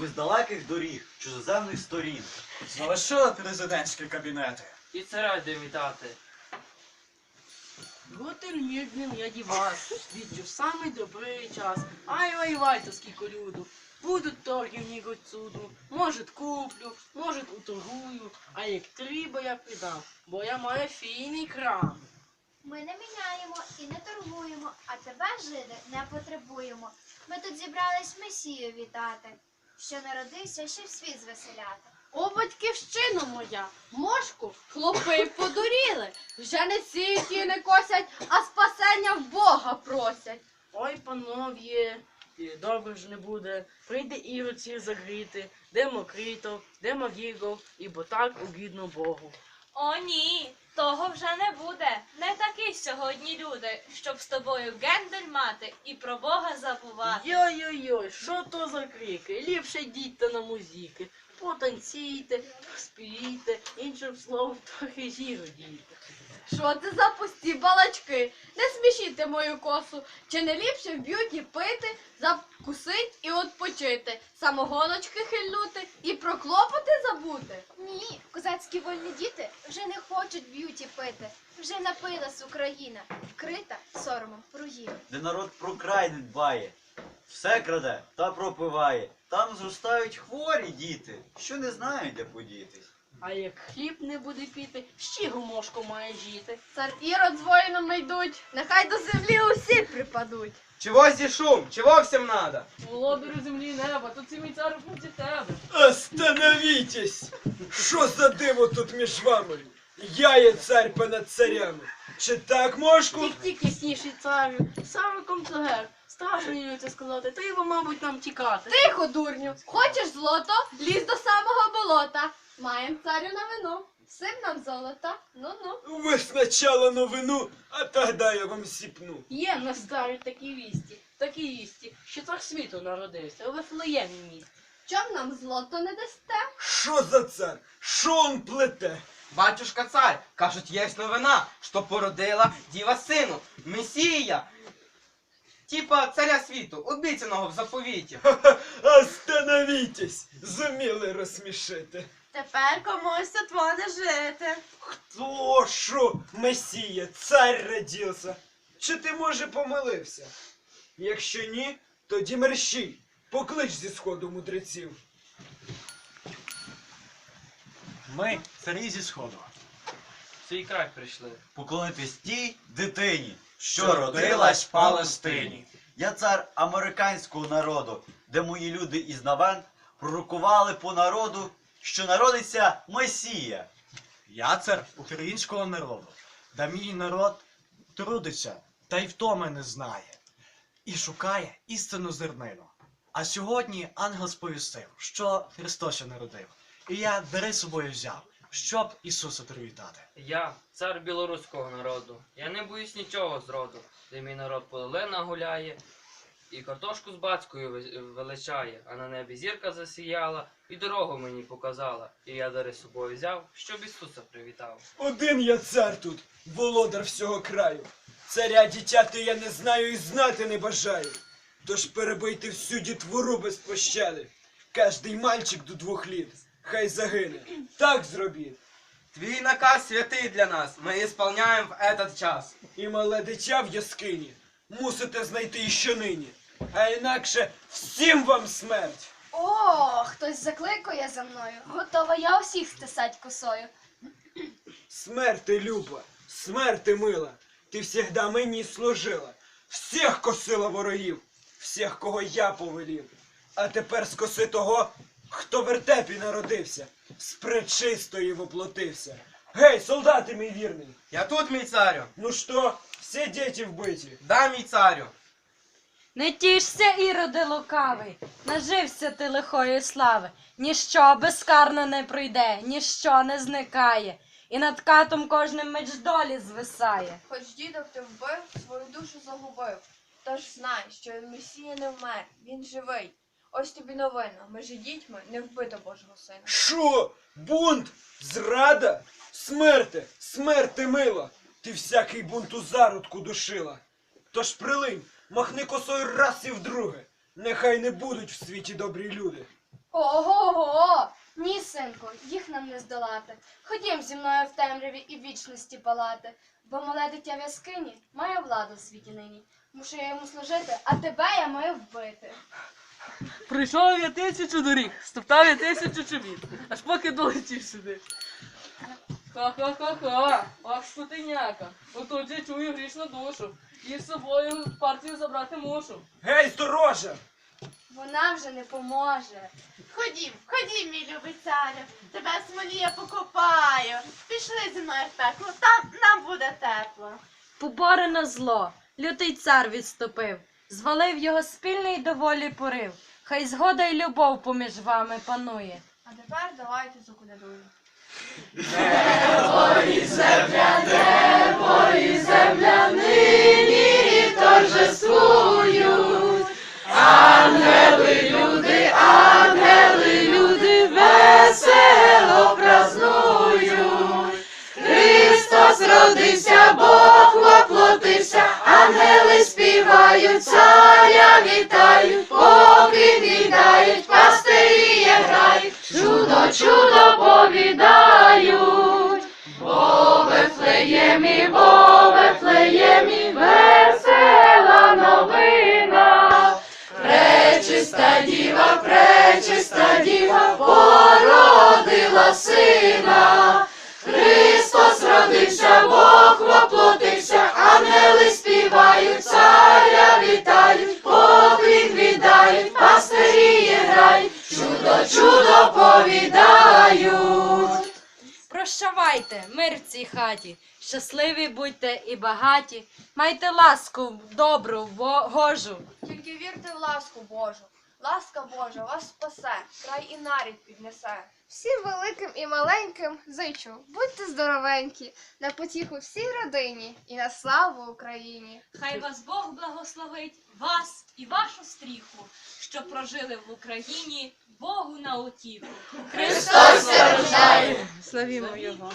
Ми з далеких доріг, чужоземних сторін. Залишили президентські кабінети. І це раді вітати. Гутен мирним я дівас, відчув самий добрий час. Ай вай вай, то скільки люду. Будуть торгівні цуду. Може куплю, може уторгую, а як треба я придам, бо я маю фійний крам. Ми не міняємо і не торгуємо, а тебе, жиди, не потребуємо. Ми тут зібрались Месію вітати, що народився, щоб світ звеселяти. О, батьківщина моя, мошку, хлопи подуріли. Вже не сіють і не косять, а спасення в Бога просять. Ой, панов'є, і добре ж не буде. Прийде ірод всіх загріти, де мокрито, де магігов, і бо так угідно Богу. О, ні, того вже не буде. Не такі сьогодні люди, щоб з тобою гендель мати і про Бога забувати. Йой-йой-йой, що то за крики? Ліпше дійте на музіки. потанційте, спійте, іншим словом, трохи жіру дійте. Що ти за пусті балачки? Мою косу. Чи не ліпше в б'юті пити, закусить і відпочити, самогоночки хильнути і про клопоти забути? Ні, козацькі вольні діти вже не хочуть б'юті пити. Вже напилась Україна, вкрита соромом руїни. де народ про край не дбає, все краде та пропиває. Там зростають хворі діти, що не знають, де подітись. А як хліб не буде піти, ще гумошко має жити. Цар ірод з воїнами йдуть, нехай до землі усі припадуть. Чего здесь шум? Чего всем надо? Володарю землі неба, тут ці мій цар проти тебе. Остановитесь! Що за диво тут між вами? Я є царь понад царями. Чи так, мошку? Тік-тік, ясніший царю, саме комцегер. Страшно це сказати, треба, мабуть, нам тікати. Тихо, дурню, хочеш злото? Лізь до самого болота. Маєм царю новину. Сип нам золота. Ну-ну. Ви спочатку новину, а тоді я вам сіпну. Є на старі такі вісті, такі вісті, що цар світу народився, у Вифлеємі місті. Чом нам злото не дасте? Що за цар? Що он плете? Батюшка царь, кажуть, є новина, що породила діва сину, Месія. Типа царя світу, обіцяного в заповіті. Остановитесь! Зуміли розсмішити. Тепер комусь тут не жити. Хто що? Месія, цар родився. Чи ти, може, помилився? Якщо ні, тоді мерщій. Поклич зі сходу мудреців. Ми царі зі сходу. В свій край прийшли. Поклонитись тій дитині, що, родилась в Палестині. Я цар американського народу, де мої люди із навен пророкували по народу, що народиться Месія. Я цар українського народу, де мій народ трудиться та й втоми не знає. І шукає істинну зернину. А сьогодні ангел сповістив, що Христос ще народив. І я дари собою взяв, щоб Ісуса привітати. Я цар білоруського народу. Я не боюсь нічого зроду, де мій народ полелена гуляє, і картошку з бацькою величає, а на небі зірка засіяла, і дорогу мені показала. І я дари з собою взяв, щоб Ісуса привітав. Один я цар тут, володар всього краю. Царя дитяти я не знаю і знати не бажаю. Тож перебийте всю дітвору без пощади. Кожний мальчик до двох літ, хай загине. Так зробіть. Твій наказ святий для нас, ми ісполняємо в этот час. І мале дитя в яскині мусите знайти іще нині. А інакше всім вам смерть. О, хтось закликає за мною. Готова я усіх стисать косою. Смерти люба, смерти мила, ти всегда мені служила, всіх косила ворогів, всіх, кого я повелів. А тепер скоси того, хто в вертепі народився, з пречистої воплотився. Гей, солдати мій вірний, Я тут, мій царю. ну що, всі діти вбиті. Да, мій царю. Не тішся, іроди лукавий, нажився ти лихої слави. Ніщо безкарно не пройде, ніщо не зникає, і над катом кожним меч долі звисає. Хоч дідок ти вбив, свою душу загубив. Тож знай, що Месія не вмер, він живий. Ось тобі новина, межі дітьми не вбито Божого сина. Що? Бунт? Зрада? Смерти, смерти мила, ти всякий бунт у зародку душила. Тож прилинь, махни косою раз і вдруге, нехай не будуть в світі добрі люди. Ого-го! Ні, синку, їх нам не здолати. Ходім зі мною в темряві і вічності палати, бо мале дитя в яскині має владу в світі нині. Мушу я йому служити, а тебе я маю вбити. Прийшов я тисячу доріг, стоптав я тисячу чобіт, аж поки долетів сюди. Ха-ха-ха-ха, ах скотиняка, отут я чую гріш на душу, і з собою партію забрати мушу. Гей, сторожа! Вона вже не поможе. Ходім, ходім, мій любий царю, тебе смолі я покопаю. Пішли зі мною в пекло, там нам буде тепло. Поборене зло, лютий цар відступив, звалив його спільний доволі порив. Хай згода й любов поміж вами панує. А тепер давайте закудедуємо. Христос царя вітають, поки віддають, пастирі грають, чудо, чудо повідають. Бо Вифлеємі, бо Вифлеємі, весела новина. Пречиста діва, пречиста діва, породила сина. Чудо повідають. Прощавайте, мир в цій хаті, щасливі будьте і багаті, майте ласку добру, божу. Тільки вірте в ласку Божу. Ласка Божа вас спасе, край і нарід піднесе. Всім великим і маленьким зичу, будьте здоровенькі, на потіху всій родині і на славу Україні. Хай вас Бог благословить, вас і вашу стріху, що прожили в Україні Богу на утіху. Христос рождає. Славімо його.